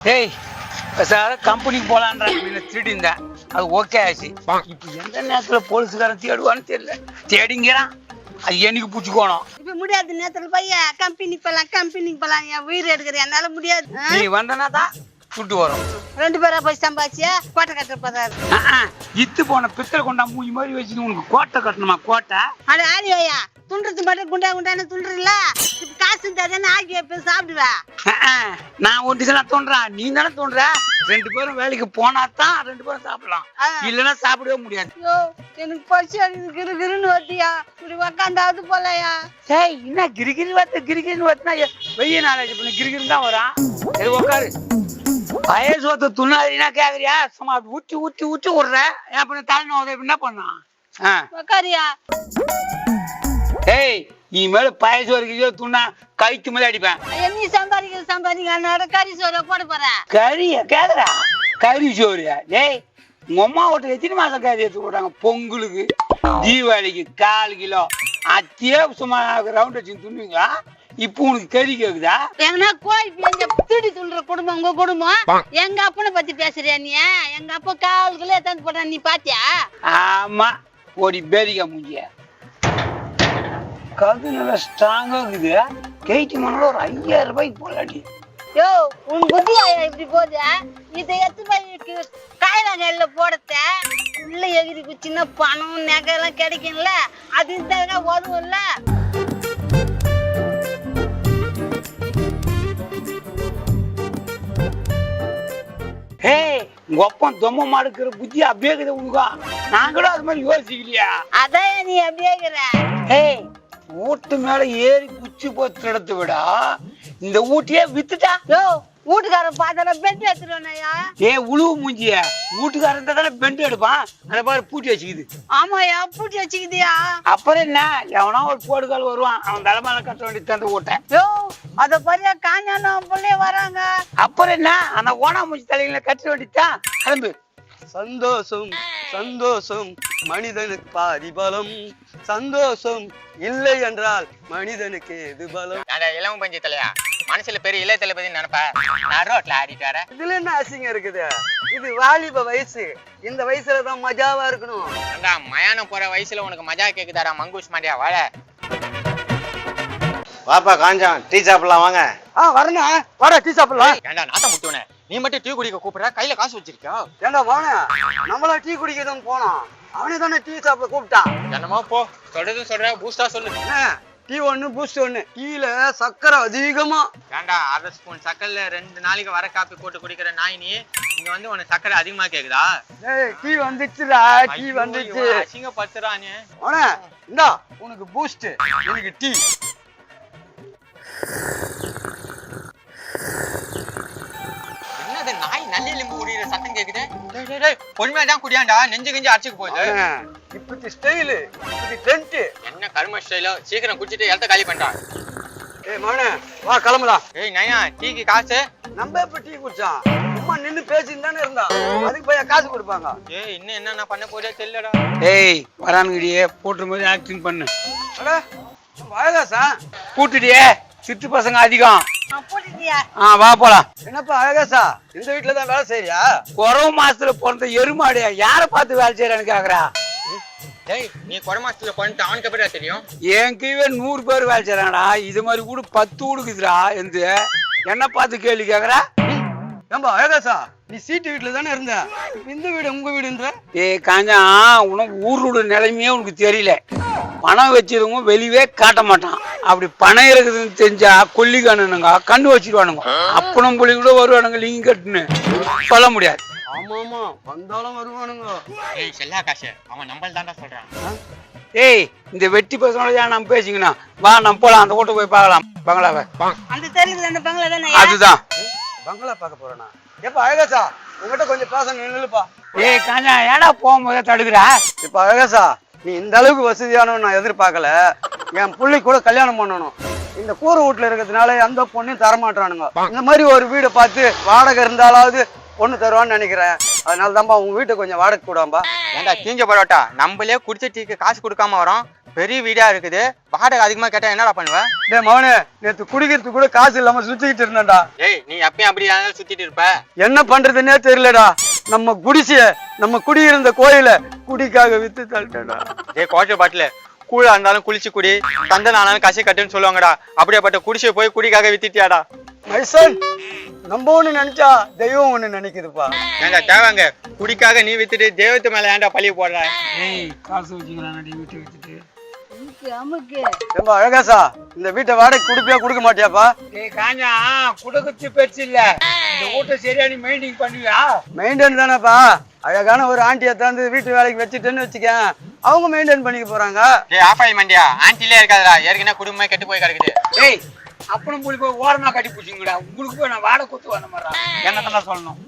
டேய் சார் கம்பெனிக்கு போலான்ற திருடி இருந்தேன் அது ஓகே ஆச்சு இப்போ எந்த நேரத்தில் போலீஸ்காரன் தேடுவான்னு தெரியல. தேடிங்கிறான். அது என்னைக்கு பிடிச்சிக்கோணும். இப்ப முடியாது நேரத்துல பையன் கம்பெனிக்கு போலாம் கம்பெனிக்கு போலாம் என் உயிர் எடுக்கிற என்னால முடியாது? நீ வந்தனா தான் சுட்டு வரும். ரெண்டு பேரா போய் சம்பாதிச்சியா கோட்டை கட்ட போறாரு. ஆ, ஆ, இத்து போன பித்தளை கொண்டா மூஞ்சி மாதிரி வச்சுட்டு உனக்கு கோட்டை கட்டணுமா கோட்டை? அட ஆடி வையா துண்டுறது மட்டும் குண்டா குண்டான்னு துண்டுறல காசு தானே ஆக்கி வைப்பேன் சாப்பிடுவேன் நான் ஒன்று தானே தோன்றேன் நீ தானே தோன்ற. ரெண்டு பேரும் வேலைக்கு போனா தான் ரெண்டு பேரும் சாப்பிடலாம். இல்லைன்னா சாப்பிடவே முடியாது. ஐயோ எனக்கு பசி அடிக்குது கிரு கிருன்னு வத்தியா இப்படி உக்காந்தாவது போலையா. டேய் என்ன கிரிகிரி வத்து கிரிகிரின்னு வத்துனா வெய்ய நாலேஜ் பண்ணி கிரிகிரின்னு தான் வரான் சரி உட்காரு வயசு ஒருத்த துண்ணாதினா கேக்குறியா? சும்மா ஊற்றி ஊற்றி ஊற்றி விடுற. என் பண்ண தலை நோதை என்ன பண்ணான் உக்காரியா. ஏய் நீ மேல பயசு வரைக்கும் துண்ணா கைத்து மேலே அடிப்பேன். நீ சம்பாதிக்க சம்பாதிக்க கறி சோற போட போறேன். கறிய? கேக்குறா. கறி சோறு டேய் உங்க அம்மா விட்டு எத்தனை மாசம் கறி எடுத்து விடுறாங்க பொங்கலுக்கு தீபாவளிக்கு கால் கிலோ. அத்தியாவசமா ரவுண்ட் வச்சு துண்ணுங்களா இப்போ உனக்கு கறி கேக்குதா? எங்கன்னா கோழி எங்க திருடி துள்ளுற குடும்பம் உங்க குடும்பம். எங்க அப்பனை பத்தி பேசுறியா நீ? எங்க அப்பா கால் கிலோ போட்டான் நீ பாத்தியா? ஆமா ஓடி பேரிக்கா மூஞ்சிய. கது நல்லா ஸ்ட்ராங்கா இருக்குது. கேட்டி மணல ஒரு ஐயாயிரம் ரூபாய்க்கு போலாடி. யோ உன் புத்தி இப்படி போகுது இதை எத்து போய் காயிலாங்கல்ல போடத்த. உள்ள எகிரி சின்ன பணம் நகை எல்லாம் கிடைக்கும்ல அது இந்த உதவும்ல ஹே உங்க அப்பன் தொம்ம மாடுக்கிற புத்தி அப்படியே இருக்குது உனக்கா. நான் கூட அது மாதிரி யோசிக்கலையா? அதான் நீ அப்படியே இருக்கிற ஹே வீட்டு மேல ஏறி குச்சி போத்து எடுத்து விடா. இந்த ஊட்டியே வித்துட்டா? யோ வீட்டுக்காரன் பார்த்தா பெட் எடுத்துருவானயா ஏ உழுவு மூஞ்சிய. வீட்டுக்காரன் தானே பெண்டு எடுப்பான்? அதை பாரு பூட்டி வச்சுக்குது. ஆமாயா பூட்டி வச்சுக்கிதியா அப்புறம் என்ன? எவனா ஒரு போடுகால் வருவான். அவன் தலைமையில கட்ட வேண்டிய தந்து ஓட்டேன். யோ அத பரியா காஞ்சானம் பிள்ளைய வராங்க. அப்புறம் என்ன? அந்த ஓனா மூஞ்சி தலையில கட்ட வேண்டியதான் கிளம்பு. சந்தோஷம் சந்தோஷம். மனிதனுக்கு பாதி பலம் சந்தோஷம் இல்லை என்றால் மனிதனுக்கு எது பலம்? இளம் பஞ்சு தலையா மனசுல பெரிய இளைய தளபதி நினைப்ப? நான் ரோட்ல ஆடிட்டு வரேன். இதுல என்ன அசிங்கம் இருக்குது? இது வாலிப வயசு. இந்த வயசுல தான் மஜாவா இருக்கணும். ஏண்டா மயானம் போற வயசுல உனக்கு மஜா கேக்குதாடா மங்கூஸ் மாண்டியா வாழ வாப்பா காஞ்சான் டீ சாப்பிடலாம் வாங்க. ஆ வரண்ணா. வாடா டீ சாப்பிடலாம். ஏண்டா நாத்தம் முட்டுவனே? நீ மட்டும் டீ குடிக்க கூப்பிடுற? கையில காசு வச்சிருக்கியா? ஏண்டா வாங்க. நம்மளா டீ குடிக்கிறதுன்னு போனோம். அவனே தானே டீ சாப்பிட கூப்பிட்டான் என்னமோ போ. சொல்றது சொல்ற பூஸ்டா சொல்லு. டீ ஒண்ணு பூஸ்ட் ஒண்ணு. டீல சக்கரை அதிகமா. ஏண்டா அரை ஸ்பூன் சக்கரைல ரெண்டு நாளைக்கு வர காப்பி போட்டு குடிக்கிற நாய் நீ இங்க வந்து உனக்கு சக்கரை அதிகமா கேக்குதா? ஏய் டீ வந்துச்சுடா டீ வந்துச்சு. அவனே இந்தா உனக்கு பூஸ்ட் எனக்கு டீ உரியிற சத்தம் கேக்குது. டேய், டேய், டேய், பொறுமையா தான் குடியாண்டா. நெஞ்சு கிஞ்சு அடிச்சுக்கு போகுது. இப்படி ஸ்டைலு இப்படி டென்ட் என்ன கரும ஸ்டைலோ சீக்கிரம் குடிச்சிட்டு இடத்த காலி பண்ணிட்டான் ஏய் மகனே வா கிளம்பலாம் ஏய் நயா டீக்கு காசு? நம்ம எப்ப டீ குடிச்சான்? சும்மா நின்னு பேசிட்டு தானே இருந்தான் அதுக்கு போய் காசு கொடுப்பாங்க. ஏய் இன்னும் என்னென்ன பண்ண போதே தெரியலடா. ஏய் வரானுங்கடியே போட்டு போது ஆக்டிங் பண்ணு. அட அழகாசா? கூட்டுடியே சிட்டு பசங்க அதிகம். ஆ வா போலாம் என்னப்பா அழகாசா இந்த வீட்டுல தான் வேலை செய்யறியா குறவு மாசத்துல பிறந்த எருமாடு யாரை பார்த்து வேலை செய்யறான்னு கேக்குறா? டேய் நீ கொடமாசத்துல பண்ணிட்டு அவனுக்கு எப்படிடா தெரியும்? என் கீழே நூறு பேர் வேலை செய்யறாங்கடா இது மாதிரி கூட பத்து ஊடுக்குதுடா எந்த. என்ன பார்த்து கேள்வி கேக்குறா? ஏம்பா அழகாசா நீ சீட்டு வீட்டுல தானே இருந்த? இந்த வீடு உங்க வீடுன்ற? ஏய் காஞ்சா உனக்கு ஊரோட நிலைமையே உனக்கு தெரியல. பணம் வச்சதுங்க வெளியவே காட்ட மாட்டான். அப்படி பணம் இருக்குதுன்னு தெரிஞ்சா கொல்லிக்கானுங்க கண்ணு வச்சிருவானுங்க. அப்பனும் புள்ளி கூட வருவானுங்க லிங்க் கட்டுன்னு. சொல்ல முடியாது. ஆமா ஆமா. வந்தாலும் வருவானுங்க. ஏய் செல்லா காசு. அவன் நம்மள் தான்டா சொல்றான். ஏய் இந்த வெட்டி பசங்களோட ஏன் நம்ம பேசிக்கணும் வா நம்ம போலாம். அந்த கூட்ட போய் பார்க்கலாம். பங்களாவை. அந்த தெருவில் அந்த பங்களா தானே? அதுதான். பங்களா பார்க்க போறேனா? ஏப்பா அழகாசா உங்ககிட்ட கொஞ்சம் பேச நில்லுப்பா. ஏய் காஞ்சா ஏடா போகும்போதே தடுக்கிறா? இப்ப அழகாசா நீ இந்த அளவுக்கு வசதியானவன் நான் எதிர்பார்க்கல. என் புள்ளி கூட கல்யாணம் பண்ணணும். இந்த கூரை வீட்டுல இருக்கிறதுனால எந்த பொண்ணையும் தரமாட்டானுங்க இந்த மாதிரி ஒரு வீடை பார்த்து வாடகை இருந்தாலாவது பொண்ணு தருவான்னு நினைக்கிறேன். அதனால தான்ப்பா உங்க வீட்டை கொஞ்சம் வாடகை கூடாம்பா ஏன்டா தீஞ்ச பரோட்டா? நம்மளே குடிச்ச டீக்கு காசு கொடுக்காம வரோம். பெரிய வீடா இருக்குது. வாடகை அதிகமா கேட்டா என்னடா பண்ணுவ? டேய் மவனே நேத்து குடிக்கிறதுக்கு கூட காசு இல்லாம சுத்திக்கிட்டு இருந்தேன்டா. ஏய் நீ எப்பயும் அப்படி ஆனாலும் சுத்திட்டு இருப்ப. என்ன பண்றதுன்னே தெரியலடா. நம்ம குடிசைய நம்ம குடியிருந்த கோயில குடிக்காக வித்து தள்ளிட்டேன்டா. ஏய் குவார்டர் பாட்டில் கூழா இருந்தாலும் குளிச்சு குடி தந்தன் ஆனாலும் கசி கட்டுன்னு சொல்லுவாங்கடா. அப்படியாப்பட்ட குடிசை போய் குடிக்காக வித்துட்டியாடா. மைசன் நம்ம ஒண்ணு நினைச்சா தெய்வம் ஒண்ணு நினைக்குதுப்பா. ஏன்டா தேவைங்க குடிக்காக நீ வித்துட்டு தெய்வத்து மேல ஏன்டா பழி போடுற? ஏய் காசு வச்சுக்கிறான் வீட்டை வச்சுட்டு அமுக்கு அமுக்கு. ஏம்பா அழகாசா இந்த வீட்டை வாடகை கொடுப்பியா கொடுக்க மாட்டியாப்பா? ஏய் காஞ்சா குடுக்கத்து பெருசு இல்ல. இந்த வீட்டை சரியா நீ மெயின்டைன் பண்ணுவியா? மெயின்டைன் தானேப்பா. அழகான ஒரு ஆண்டியை தந்து வீட்டு வேலைக்கு வச்சுட்டேன்னு வச்சுக்க அவங்க மெயின்டைன் பண்ணிக்க போறாங்க. ஏய் ஆஃபாய் மண்டியா ஆன்டிலே இருக்காதடா. ஏற்கனவே குடும்பமே கெட்டு போய் கிடக்குது. ஏய் அப்பனும் போய் ஓரமா கட்டி பிடிச்சிங்கடா. உங்களுக்கு போய் நான் வாடகை கொடுத்து வந்த மாதிரி என்னத்தெல்லாம் சொல்லணும்.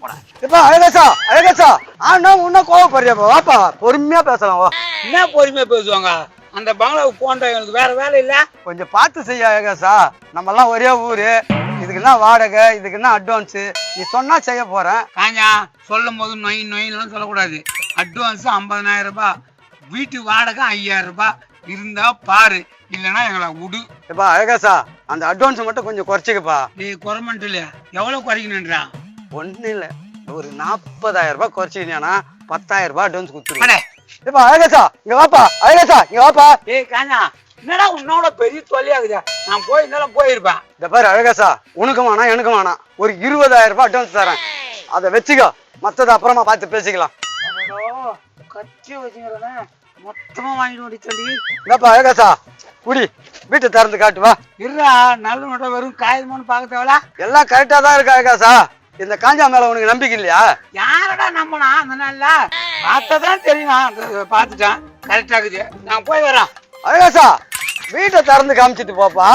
எப்பா அழகாசா அழகாசா. ஆனா உன்ன கோவப்படுறியாப்பா வாப்பா பொறுமையா பேசலாம் வா. என்ன பொறுமையா பேசுவாங்க? அந்த பங்களாவுக்கு போன்ற எனக்கு வேற வேலை இல்ல. கொஞ்சம் பார்த்து செய்ய அழகாசா. நம்ம எல்லாம் ஒரே ஊரு. இதுக்குன்னா வாடகை இதுக்குன்னா அட்வான்ஸ் நீ சொன்னா செய்ய போறேன். காஞ்சா சொல்லும் போது நொய் நொயின்லாம் சொல்லக்கூடாது. அட்வான்ஸ் ஐம்பதனாயிரம் ரூபாய். வீட்டு வாடகை ஐயாயிரம் ரூபாய். இருந்தா பாரு. இல்லைன்னா எங்களை விடு. எப்பா அழகாசா அந்த அட்வான்ஸ் மட்டும் கொஞ்சம் குறைச்சிக்கப்பா. நீ குறைமன்ட்டு இல்லையா? எவ்வளவு குறைக்கணுன்றா ஒண்ணு இல்ல. ஒரு நாற்பதாயிரம் ரூபாய் குறைச்சிக்கினா பத்தாயிரம் ரூபாய் அட்வான்ஸ் கொடுத்துருவேன். எப்பா அழகாசா இங்க வாப்பா அழகாசா இங்க வாப்பா. ஏய் காஞ்சா என்னடா உன்னோட பெரிய தொல்லையாகுதா நான் போயிருந்தாலும் போயிருப்பேன். இந்த பாரு அழகாசா உனக்கும் வேணாம் எனக்கும் வேணாம். ஒரு இருபதாயிரம் ரூபாய் அட்வான்ஸ் தரேன். அதை வச்சுக்கோ. மத்தத அப்புறமா பார்த்து பேசிக்கலாம். கச்சி வச்சுக்கிறேன். மொத்தமா வாங்கிட்டு ஓடி சொல்லி என்னப்பா அழகாசா குடி வீட்டை திறந்து காட்டு வா. இருடா நல்ல நோட்டை வெறும் காயுமான்னு பார்க்க தேவலா? எல்லாம் கரெக்டா தான் இருக்கு அழகாசா இந்த காஞ்சா மேல உனக்கு நம்பிக்கை இல்லையா? யாரடா நம்பனா அந்த நாள்ல? பார்த்ததான் தெரியும்? பார்த்துட்டேன். கரெக்டா இருக்குது. நான் போய் வரேன். அழகாசா வீட்டை திறந்து காமிச்சிட்டு போப்பா.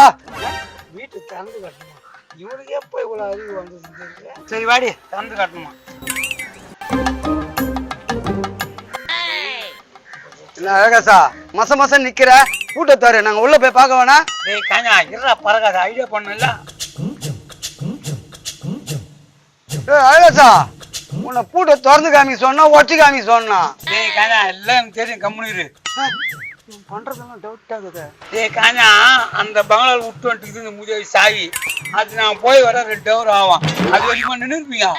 வீட்டு திறந்து கட்டணுமா இவனுக்கே போய் இவ்வளவு அறிவு வந்து சரி வாடி திறந்து கட்டணுமா? என்ன அழகாசா மச மசம் நிக்கிற? கூட்ட தர நாங்க உள்ள போய் பார்க்க வேணா. டேய் காஞ்சா இருடா பறக்காத ஐடியா பண்ணல. ஏய், அழகாசா உன்னை பூட்டை திறந்து காமிக்க சொன்னா ஒட்டி காமிக்க சொன்னா. டேய் காஞ்சா எல்லாம் தெரியும் கம்முனு இரு. பண்றதெல்லாம் டவுட் ஆகுது. டேய் காஞ்சா அந்த பங்களால விட்டு வந்துட்டு இந்த முதிய சாவி. அது நான் போய் வர ரெண்டு ஹவர் ஆகும். அது வரைக்கும் நின்று இருப்பீங்க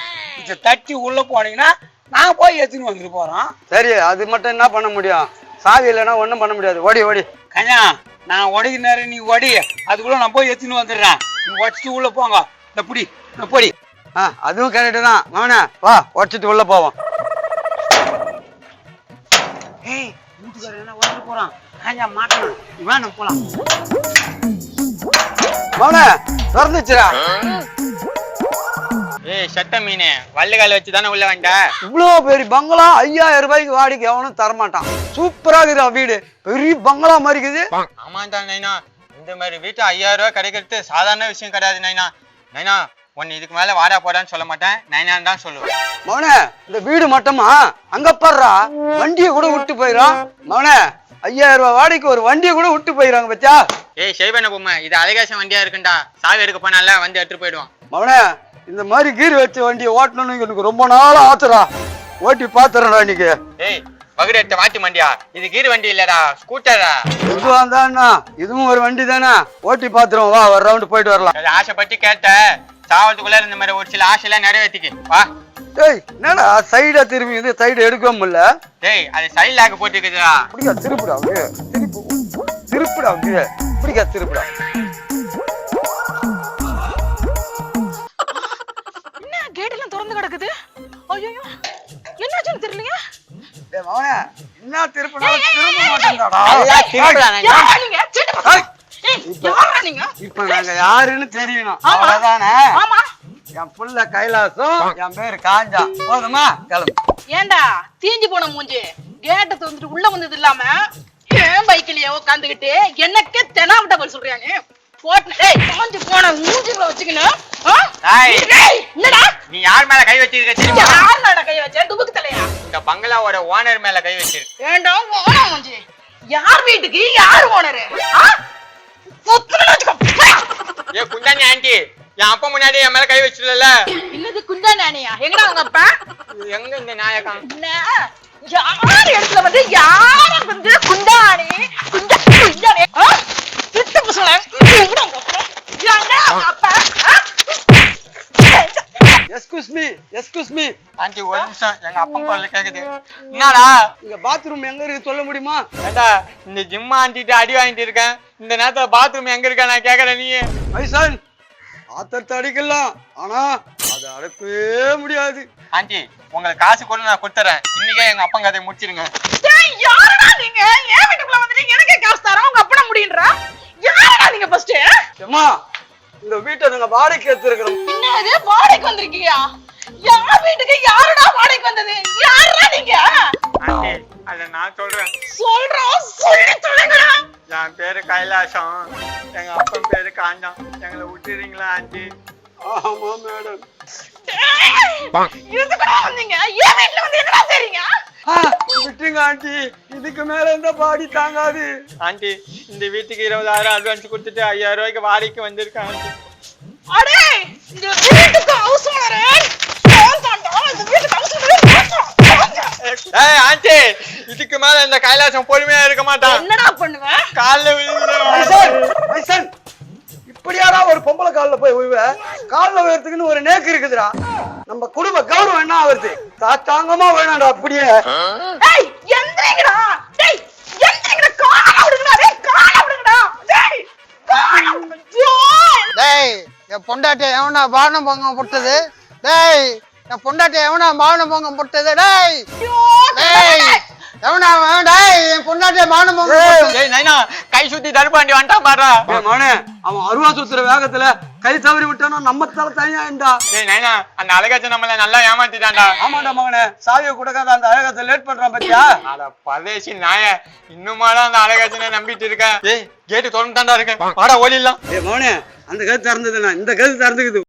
இதை தட்டி உள்ள போனீங்கன்னா நான் போய் எடுத்துன்னு வந்துட்டு போறோம் சரி அது மட்டும் என்ன பண்ண முடியும்? சாவி இல்லைன்னா ஒண்ணும் பண்ண முடியாது. ஓடி ஓடி. கஞ்சா நான் உடைக்க நேரம் நீ ஒடி அதுக்குள்ள நான் போய் எடுத்துன்னு வந்துடுறேன். நீ உடச்சிட்டு உள்ள போங்க. இந்த புடி இந்த பொடி. ஆ அதுவும் கரெக்டு தான். மவனே வா உடச்சிட்டு உள்ள போவோம். ஏய் வீட்டுக்காரர் என்ன வந்துட்டு போறான்? காஞ்சா மாட்டணும் வேணும் போலாம். மவனே திறந்துச்சுடா. ஏய் சட்ட மீனே. வள்ளுகால வச்சு தானே உள்ள வந்த? இவ்வளோ பெரிய பங்களா ஐயாயிரம் ரூபாய்க்கு வாடகை எவனும் தரமாட்டான். சூப்பரா இருக்குதா வீடு. பெரிய பங்களா மாதிரி இருக்குது. ஆமா தான் நைனா. இந்த மாதிரி வீட்டு ஐயாயிரம் ரூபாய் கிடைக்கிறது சாதாரண விஷயம் கிடையாது நைனா. நைனா உன்னை இதுக்கு மேல வாடா போடான்னு சொல்ல மாட்டேன். நைனான்னு தான் சொல்லுவேன். மவனே இந்த வீடு மட்டுமா? அங்க பாடுறா வண்டியை கூட விட்டு போயிடும் மவனே ஐயாயிரம் ரூபாய் வாடகைக்கு ஒரு வண்டியை கூட விட்டு போயிடுறாங்க பத்தியா? ஏய் செய்வன பொம்மை. இது அழகாசம் வண்டியா இருக்குண்டா. சாவி எடுக்க போனால வந்து எடுத்துட்டு போயிடுவான். மவனே இந்த மாதிரி கீர் வச்ச வண்டியை ஓட்டணும்னு எனக்கு ரொம்ப நாள் ஆத்துறா. ஓட்டி பாத்துறேன்டா இன்னைக்கு. ஏய் பகுடு எடுத்த வாட்டி வண்டியா இது கீர் வண்டி இல்லடா ஸ்கூட்டரா இதுவா தானா இதுவும் ஒரு வண்டி தானே? ஓட்டி பாத்துருவோம் வா ஒரு ரவுண்டு போயிட்டு வரலாம். ஆசைப்பட்டு கேட்ட. சாவத்துக்குள்ள இந்த மாதிரி ஒரு சில ஆசையெல்லாம் நிறைவேற்றிக்கு வா. ஏய் என்னடா சைடா திரும்பி இது சைடு எடுக்க முடியல? டேய் அது சைட் லாக் போட்டுருக்குதுடா அப்படியா திருப்புடா அப்படியே. திருப்பு திருப்புடா அப்படியே. இப்படிக்கா திருப்புடா. மவனே என்ன திருப்பினாலும் திரும்ப நீங்க? இப்ப நாங்க? யாருன்னு தெரியணும். அவ்வளவுதானே? ஆமா. என் புள்ள கைலாசம் என் பேரு காஞ்சா. போதுமா? கிளம்பு. தீஞ்சு போன மூஞ்சி. கேட்டை திறந்துட்டு உள்ள வந்தது இல்லாம ஏன் பைக்கிலேயே உட்காந்துக்கிட்டு எனக்கே தெனாவிட்ட போய் சொல்றியாங்க போட்டு போன மூஞ்சில வச்சுக்கணும் என்னடா? நீ யார் மேல கை வச்சிருக்க யார் மேல கை வச்ச பங்களாவோட ஓனர் மேல கை வச்சிருக்கு. ஏண்டா ஓனா மூஞ்சி? யார் வீட்டுக்கு? யார் ஓனரு? ஆ? பொத்துன்னு வச்சுக்கோ. ஏ குந்தாணி ஆண்டி என் அப்பா முன்னாடி என் மேல கை வச்சிடல என்னது குந்தா நானியா எங்கடா உங்க அப்பா? எங்க இந்த என்ன? யார் இடத்துல வந்து யார வந்து குண்டாணி குண்டா குண்டாணி ஆ? திட்டு பசங்களே எங்கடா உங்க அப்பா? ஏன்டா உங்க அப்பா? ஆ? Excuse me excuse me aunty ஒரு நிமிஷம். எங்க அப்பா குரல் கேக்குது. என்னடா? இங்க பாத்ரூம் எங்க இருக்கு? சொல்ல முடியுமா? ஏண்டா இந்த ஜிம் ஆண்டிட்டு அடி வாங்கிட்டு இருக்கேன். இந்த நேரத்துல பாத்ரூம் எங்க இருக்கா? நான் கேக்குறேன் நீ. ஐசன் ஆத்தத்தை அடிக்கலாம். ஆனா அதை அடக்கவே முடியாது. ஆண்டி உங்களுக்கு காசு கூட நான் கொடுத்துறேன். இன்னைக்கே எங்க அப்பா கதையை முடிச்சிருங்க. டேய், யாருடா நீங்க? ஏன் வீட்டுக்குள்ள வந்துட்டு எனக்கே காசு தரோம் உங்க அப்பனா முடியுன்றா? யாருடா நீங்க ஃபர்ஸ்ட் ஏம்மா இந்த வீட்டை நாங்க வாடகைக்கு எடுத்துருக்கிறோம். என்னது? வாடகைக்கு வந்திருக்கீங்க யார் வீட்டுக்கு? யாருடா வாடகைக்கு வந்தது? யாருடா நீங்க? ஆண்டி அத நான் சொல்றேன். சொல்றோம் சொல்லி தொலைங்கடா என் பேரு கைலாசம். எங்க அப்பன் பேரு காஞ்சம் எங்களை விட்டுறீங்களா ஆண்டி? ஆமா மேடம். எதுக்குடா வந்தீங்க. ஏன் வீட்டுல வந்து என்னடா செய்றீங்க? விட்டுங்க ஆண்டி. இதுக்கு மேல இந்த பாடி தாங்காது. ஆண்டி இந்த வீட்டுக்கு இருபதாயிரம் அட்வான்ஸ் கொடுத்துட்டு ஐயாயிரம் ரூபாய்க்கு வாடகைக்கு வந்திருக்கேன் ஆண்டி. அடே இந்த வீட்டுக்கு ஹவுஸ் ஓனரே ஏய் ஆண்டி இதுக்கு மேல இந்த கைலாசம் பொறுமையா இருக்க மாட்டான் என்னடா பண்ணுவேன் காலைல இப்படியாடா ஒரு பொம்பளை காலில் போய் விழுவ காலில் விழுறதுக்குன்னு ஒரு நேக்கு இருக்குதுடா. நம்ம குடும்ப கௌரவம் என்ன ஆகுறது? தாத்தாங்கமா வேணாம்டா அப்படியே. ஏய் எந்திரிங்கடா. டேய் எந்திரிங்கடா. கால விடுங்கடா டேய் கால விடுங்கடா டேய் கால விடுங்க டேய் டேய் என் பொண்டாட்டி எவனா பானம் பொங்கம் போட்டது? டேய் என் பொண்டாட்டி எவனா பானம் பொங்கம் போட்டது? டேய். டேய். எவனா அவன்? டேய் என் நைனா கை சுத்தி தடுப்பாண்டி வந்துட்டான் பாடுறா ஏய் மவனே அவன் அருவா சுத்துற வேகத்துல கை தவறி விட்டானா நம்ம தலை தனியா இருந்தா டேய் நைனா அந்த அழகாச்சும் நம்மள நல்லா ஏமாத்திட்டான்டா. ஆமாடா மகனே சாவியை கொடுக்காத அந்த அழகத்தை லேட் பண்றான் பத்தியா? அட பரதேசி நாய இன்னுமாடா அந்த அழகாச்சனை நம்பிட்டு இருக்கேன் ஏய். கேட்டு திறந்துட்டான்டா இருக்கேன். வாடா ஓடிடலாம். ஏய் மவனே அந்த கது திறந்ததுண்ணா இந்த கது திறந்துக்குது.